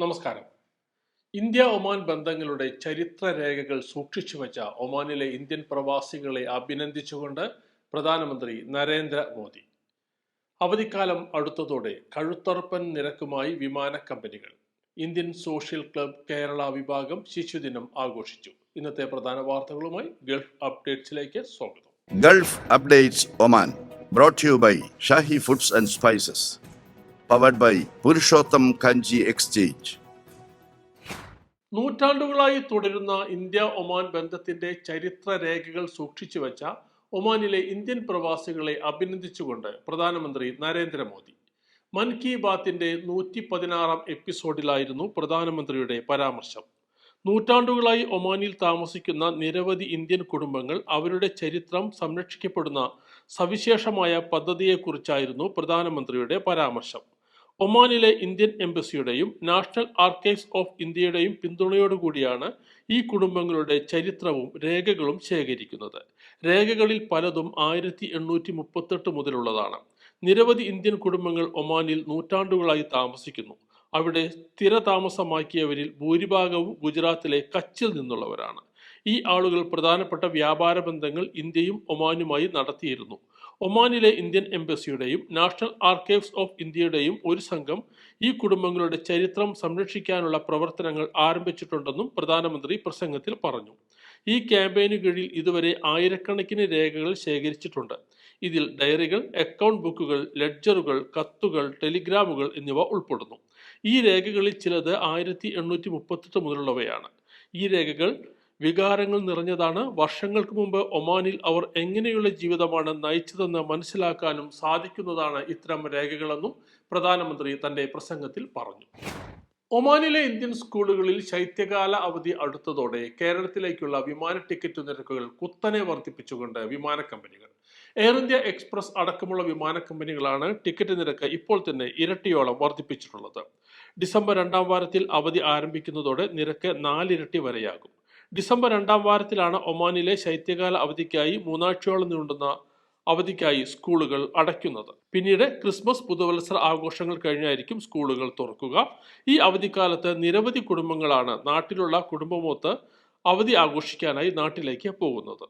നമസ്കാരം. India Oman ബന്ധങ്ങളുടെ ചരിത്ര രേഖകൾ സൂക്ഷിച്ചു വെച്ച ഒമാനിലെ ഇന്ത്യൻ പ്രവാസികളെ അഭിനന്ദിച്ചുകൊണ്ട് പ്രധാനമന്ത്രി നരേന്ദ്ര മോദി. അവധിക്കാലം അടുത്തതോടെ കഴുത്തറുപ്പൻ നിരക്കുമായി വിമാന കമ്പനികൾ. ഇന്ത്യൻ സോഷ്യൽ ക്ലബ് കേരള വിഭാഗം ശിശുദിനം ആഘോഷിച്ചു. ഇന്നത്തെ പ്രധാന വാർത്തകളുമായി ഗൾഫ് അപ്ഡേറ്റ്സിലേക്ക് സ്വാഗതം. Gulf updates Oman brought you by Shahi foods and and Spices. By Purushottam Kanji exchange നൂറ്റാണ്ടുകളായി തുടരുന്ന ഇന്ത്യ ഒമാൻ ബന്ധത്തിന്റെ ചരിത്ര രേഖകൾ സൂക്ഷിച്ചു വെച്ച ഒമാനിലെ ഇന്ത്യൻ പ്രവാസികളെ അഭിനന്ദിച്ചുകൊണ്ട് പ്രധാനമന്ത്രി നരേന്ദ്രമോദി. മൻ കി ബാത്തിന്റെ നൂറ്റി പതിനാറാം എപ്പിസോഡിലായിരുന്നു പ്രധാനമന്ത്രിയുടെ പരാമർശം. നൂറ്റാണ്ടുകളായി ഒമാനിൽ താമസിക്കുന്ന നിരവധി ഇന്ത്യൻ കുടുംബങ്ങൾ അവരുടെ ചരിത്രം സംരക്ഷിക്കപ്പെടുന്ന സവിശേഷമായ പദ്ധതിയെക്കുറിച്ചായിരുന്നു പ്രധാനമന്ത്രിയുടെ പരാമർശം. ഒമാനിലെ ഇന്ത്യൻ എംബസിയുടെയും നാഷണൽ ആർക്കൈവ്സ് ഓഫ് ഇന്ത്യയുടെയും പിന്തുണയോടുകൂടിയാണ് ഈ കുടുംബങ്ങളുടെ ചരിത്രവും രേഖകളും ശേഖരിക്കുന്നത്. രേഖകളിൽ പലതും ആയിരത്തി എണ്ണൂറ്റി മുപ്പത്തെട്ട് മുതലുള്ളതാണ്. നിരവധി ഇന്ത്യൻ കുടുംബങ്ങൾ ഒമാനിൽ നൂറ്റാണ്ടുകളായി താമസിക്കുന്നു. അവിടെ സ്ഥിരതാമസമാക്കിയവരിൽ ഭൂരിഭാഗവും ഗുജറാത്തിലെ കച്ചിൽ നിന്നുള്ളവരാണ്. ഈ ആളുകൾ പ്രധാനപ്പെട്ട വ്യാപാര ബന്ധങ്ങൾ ഇന്ത്യയും ഒമാനുമായി നടത്തിയിരുന്നു. ഒമാനിലെ ഇന്ത്യൻ എംബസിയുടെയും നാഷണൽ ആർക്കൈവ്സ് ഓഫ് ഇന്ത്യയുടെയും ഒരു സംഘം ഈ കുടുംബങ്ങളുടെ ചരിത്രം സംരക്ഷിക്കാനുള്ള പ്രവർത്തനങ്ങൾ ആരംഭിച്ചിട്ടുണ്ടെന്നും പ്രധാനമന്ത്രി പ്രസംഗത്തിൽ പറഞ്ഞു. ഈ ക്യാമ്പയിനു കീഴിൽ ഇതുവരെ ആയിരക്കണക്കിന് രേഖകൾ ശേഖരിച്ചിട്ടുണ്ട്. ഇതിൽ ഡയറികൾ അക്കൗണ്ട് ബുക്കുകൾ ലെഡ്ജറുകൾ കത്തുകൾ ടെലിഗ്രാമുകൾ എന്നിവ ഉൾപ്പെടുന്നു. ഈ രേഖകളിൽ ചിലത് ആയിരത്തി എണ്ണൂറ്റി മുപ്പത്തെട്ട് മുതലുള്ളവയാണ്. ഈ രേഖകൾ വികാരങ്ങൾ നിറഞ്ഞതാണ്. വർഷങ്ങൾക്ക് മുമ്പ് ഒമാനിൽ അവർ എങ്ങനെയുള്ള ജീവിതമാണ് നയിച്ചതെന്ന് മനസ്സിലാക്കാനും സാധിക്കുന്നതാണ് ഇത്തരം രേഖകളെന്നും പ്രധാനമന്ത്രി തന്റെ പ്രസംഗത്തിൽ പറഞ്ഞു. ഒമാനിലെ ഇന്ത്യൻ സ്കൂളുകളിൽ ശൈത്യകാല അവധി അടുത്തതോടെ കേരളത്തിലേക്കുള്ള വിമാന ടിക്കറ്റ് നിരക്കുകൾ കുത്തനെ വർദ്ധിപ്പിച്ചുകൊണ്ട് വിമാന കമ്പനികൾ. എയർ ഇന്ത്യ എക്സ്പ്രസ് അടക്കമുള്ള വിമാന കമ്പനികളാണ് ടിക്കറ്റ് നിരക്ക് ഇപ്പോൾ തന്നെ ഇരട്ടിയോളം വർദ്ധിപ്പിച്ചിട്ടുള്ളത്. ഡിസംബർ രണ്ടാം വാരത്തിൽ അവധി ആരംഭിക്കുന്നതോടെ നിരക്ക് നാലിരട്ടി വരെയാകും. ഡിസംബർ രണ്ടാം വാരത്തിലാണ് ഒമാനിലെ ശൈത്യകാല അവധിക്കായി മൂന്നാഴ്ചയോളം നീണ്ടുന്ന അവധിക്കായി സ്കൂളുകൾ അടയ്ക്കുന്നത്. പിന്നീട് ക്രിസ്മസ് പുതുവത്സര ആഘോഷങ്ങൾ കഴിഞ്ഞായിരിക്കും സ്കൂളുകൾ തുറക്കുക. ഈ അവധിക്കാലത്ത് നിരവധി കുടുംബങ്ങളാണ് നാട്ടിലുള്ള കുടുംബമൊത്ത് അവധി ആഘോഷിക്കാനായി നാട്ടിലേക്ക് പോകുന്നത്.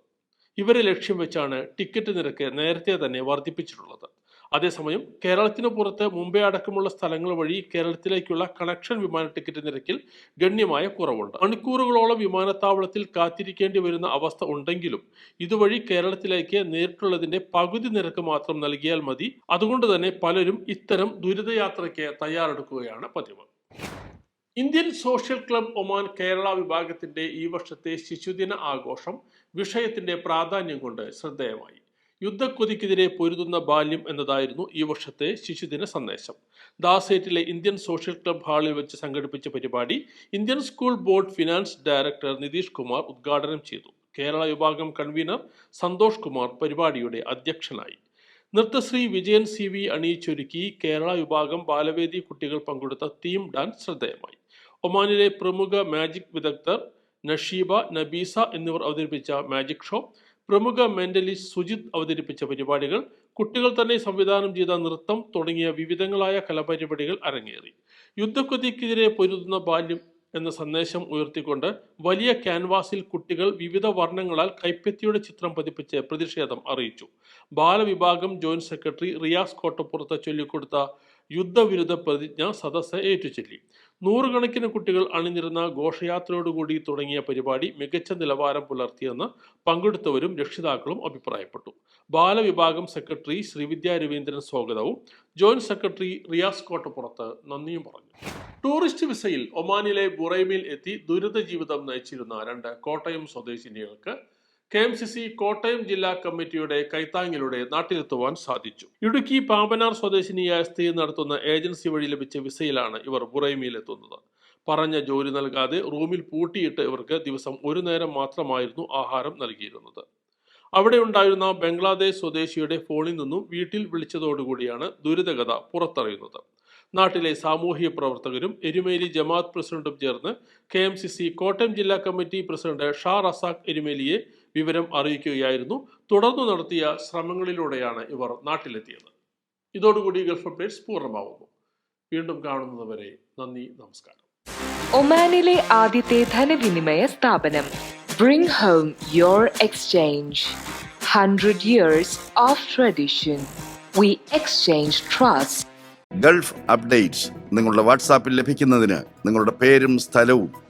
ഇവരെ ലക്ഷ്യം വെച്ചാണ് ടിക്കറ്റ് നിരക്ക് നേരത്തെ തന്നെ വർദ്ധിപ്പിച്ചിട്ടുള്ളത്. അതേസമയം കേരളത്തിന് പുറത്ത് മുംബൈ അടക്കമുള്ള സ്ഥലങ്ങൾ വഴി കേരളത്തിലേക്കുള്ള കണക്ഷൻ വിമാന ടിക്കറ്റ് നിരക്കിൽ ഗണ്യമായ കുറവുണ്ട്. മണിക്കൂറുകളോളം വിമാനത്താവളത്തിൽ കാത്തിരിക്കേണ്ടി വരുന്ന അവസ്ഥ ഉണ്ടെങ്കിലും ഇതുവഴി കേരളത്തിലേക്ക് നേരിട്ടുള്ളതിന്റെ പകുതി നിരക്ക് മാത്രം നൽകിയാൽ മതി. അതുകൊണ്ട് തന്നെ പലരും ഇത്തരം ദുരിതയാത്രയ്ക്ക് തയ്യാറെടുക്കുകയാണ് പതിവ്. Indian social club Oman Kerala വിഭാഗത്തിന്റെ ഈ വർഷത്തെ ശിശുദിന ആഘോഷം വിഷയത്തിന്റെ പ്രാധാന്യം കൊണ്ട് ശ്രദ്ധേയമായി. യുദ്ധക്കൊതിക്കെതിരെ പൊരുതുന്ന ബാല്യം എന്നതായിരുന്നു ഈ വർഷത്തെ ശിശുദിന സന്ദേശം. ദാസേറ്റിലെ ഇന്ത്യൻ സോഷ്യൽ ക്ലബ് ഹാളിൽ വെച്ച് സംഘടിപ്പിച്ച പരിപാടി Indian school board finance director Nitish Kumar ഉദ്ഘാടനം ചെയ്തു. കേരള വിഭാഗം കൺവീനർ സന്തോഷ് കുമാർ പരിപാടിയുടെ അധ്യക്ഷനായി. നൃത്തശ്രീ വിജയൻ സി വി അണിയിച്ചൊരുക്കി കേരള വിഭാഗം ബാലവേദി കുട്ടികൾ പങ്കെടുത്ത തീം ഡാൻസ് ശ്രദ്ധേയമായി. ഒമാനിലെ പ്രമുഖ മാജിക് വിദഗ്ധർ നഷീബ നബീസ എന്നിവർ അവതരിപ്പിച്ച മാജിക് ഷോ പ്രമുഖ മെന്റലിസ്റ്റ് സുജിത് അവതരിപ്പിച്ച പരിപാടികൾ കുട്ടികൾ തന്നെ സംവിധാനം ചെയ്ത നൃത്തം തുടങ്ങിയ വിവിധങ്ങളായ കലാപരിപാടികൾ അരങ്ങേറി. യുദ്ധക്കൊതിക്കെതിരെ പൊരുതുന്ന ബാല്യം എന്ന സന്ദേശം ഉയർത്തിക്കൊണ്ട് വലിയ ക്യാൻവാസിൽ കുട്ടികൾ വിവിധ വർണങ്ങളാൽ കൈപ്പത്തിയുടെ ചിത്രം പതിപ്പിച്ച് പ്രതിഷേധം അറിയിച്ചു. ബാലവിഭാഗം ജോയിന്റ് സെക്രട്ടറി റിയാസ് കോട്ടപ്പുറത്ത് ചൊല്ലിക്കൊടുത്ത യുദ്ധവിരുദ്ധ പ്രതിജ്ഞ സദസ്സ് ഏറ്റുചൊല്ലി. നൂറുകണക്കിന് കുട്ടികൾ അണിനിരുന്ന ഘോഷയാത്രയോടുകൂടി തുടങ്ങിയ പരിപാടി മികച്ച നിലവാരം പുലർത്തിയെന്ന് പങ്കെടുത്തവരും രക്ഷിതാക്കളും അഭിപ്രായപ്പെട്ടു. ബാലവിഭാഗം സെക്രട്ടറി ശ്രീവിദ്യ രവീന്ദ്രൻ സ്വാഗതവും. ജോയിന്റ് സെക്രട്ടറി റിയാസ് കോട്ടപ്പുറത്ത് നന്ദിയും പറഞ്ഞു. ടൂറിസ്റ്റ് വിസയിൽ ഒമാനിലെ ബുറൈമിൽ എത്തി ദുരിത ജീവിതം നയിച്ചിരുന്ന രണ്ട് Kottayam സ്വദേശിനികൾക്ക് K M C C Kottayam ജില്ലാ കമ്മിറ്റിയുടെ കൈത്താങ്ങിലൂടെ നാട്ടിലെത്തുവാൻ സാധിച്ചു. ഇടുക്കി പാമ്പനാർ സ്വദേശിനിയായ സ്ത്രീ നടത്തുന്ന ഏജൻസി വഴി ലഭിച്ച വിസയിലാണ് ഇവർ ബുറൈമിയിലെത്തുന്നത് പറഞ്ഞ ജോലി നൽകാതെ റൂമിൽ പൂട്ടിയിട്ട് ഇവർക്ക് ദിവസം ഒരു നേരം മാത്രമായിരുന്നു ആഹാരം നൽകിയിരുന്നത്. അവിടെ ഉണ്ടായിരുന്ന ബംഗ്ലാദേശ് സ്വദേശിയുടെ ഫോണിൽ നിന്നും വീട്ടിൽ വിളിച്ചതോടുകൂടിയാണ് ദുരിതകഥ പുറത്തറിയുന്നത്. നാട്ടിലെ സാമൂഹിക പ്രവർത്തകരും എരുമേലി ജമാഅത്ത് പ്രസിഡന്റും ചേർന്ന് K M C C Kottayam ജില്ലാ കമ്മിറ്റി പ്രസിഡന്റ് ഷാ റസാഖ് എരുമേലിയെ വിവരം അറിയിക്കുകയായിരുന്നു. തുടർന്ന് നടത്തിയ ശ്രമങ്ങളിലൂടെയാണ് ഇവർ നാട്ടിലെത്തിയത്. ഇതോടുകൂടി ഗൾഫ് അപ്ഡേറ്റ്സ് പൂർണമാവുന്നു. വീണ്ടും കാണുന്നതുവരെ നന്ദി നമസ്കാരം. ഒമാനിലെ ആദ്യത്തെ ധനവിനിമയ സ്ഥാപനം bring home your exchange hundred years of tradition we exchange trust Gulf updates നിങ്ങളുടെ വാട്സാപ്പിൽ ലഭിക്കുന്നതിന് നിങ്ങളുടെ പേരും സ്ഥലവും